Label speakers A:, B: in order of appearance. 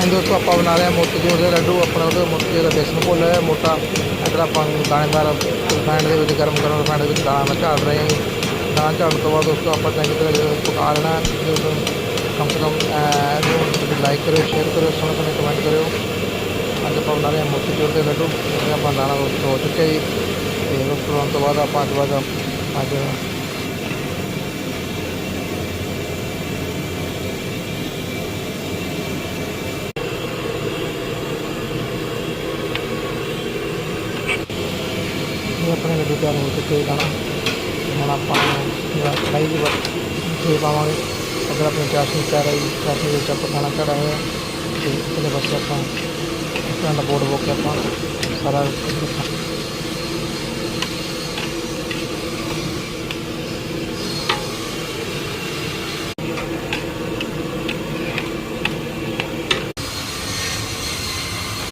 A: ਹਾਂਜੀ ਦੋਸਤੋ ਆਪਾਂ ਬਣਾ ਰਹੇ ਹਾਂ ਮੋਤੀ ਮੋਤੀਚੂਰ ਦੇ ਲੱਡੂ, ਆਪਣਾ ਉਹਦੇ ਮੋਤੀ ਦਾ ਬੇਸਨ ਘੋਲਿਆ ਲਿਆ, ਮੋਟਾ। ਇੱਧਰ ਆਪਾਂ ਦਾਣੇਦਾਰ ਰਿਫਾਈਂਡ ਦੇ ਵਿੱਚ ਗਰਮ ਕਰਨ ਰਿਫਾਈਂਡ ਦੇ ਵਿੱਚ ਦਾਣਾ ਨਾਲ ਝਾੜ ਰਹੇ ਹਾਂ ਜੀ। ਦਾਣਾ ਝਾੜਨ ਤੋਂ ਬਾਅਦ ਦੋਸਤੋ ਆਪਾਂ ਚੰਗੀ ਤਰ੍ਹਾਂ ਜਦੋਂ ਪਕਾ ਲੈਣਾ ਜਦੋਂ ਕਮ ਸੇ ਕਮ ਲਾਈਕ ਕਰਿਓ ਸ਼ੇਅਰ ਕਰਿਓ, ਸੋਹਣੇ ਸੋਹਣੇ ਕਮੈਂਟ ਕਰਿਓ। ਅੱਜ ਆਪਾਂ ਬਣਾ ਰਹੇ ਹਾਂ ਮੋਤੀ ਮੋਤੀਚੂਰ ਦੇ ਲੱਡੂ ਇਹ ਆਪਾਂ ਦਾਣਾ ਦੋਸਤੋ ਹੋ ਚੁੱਕਿਆ ਜੀ। ਤੇ ਉਸ ਤੋਂ ਤੋਂ ਬਾਅਦ ਆਪਾਂ ਅੱਜ ਬਾਅਦ ਅੱਜ ਇਹ ਆਪਣੇ ਲੱਡੂ ਤਿਆਰ ਹੋ ਚੁੱਕੇ ਹਨ ਹੁਣ ਆਪਾਂ ਜਿਹੜਾ ਕੜਾਈ ਦੇ ਵਿੱਚ ਤੇ ਪਾਵਾਂਗੇ। ਅਗਰ ਆਪਣੇ ਚਾਸ਼ਨੀ ਤਿਆਰ ਹੈ ਜੀ ਚਾਸ਼ਨੀ ਵਿੱਚ ਆਪਾਂ ਖਾਣਾ ਚੜਾ ਹੋਇਆ, ਤੇ ਇਹਦੇ ਵਿੱਚ ਆਪਾਂ ਇਸ ਤਰ੍ਹਾਂ ਦਾ ਬੋਰਡ ਬੋ ਕੇ ਆਪਾਂ ਸਾਰਾ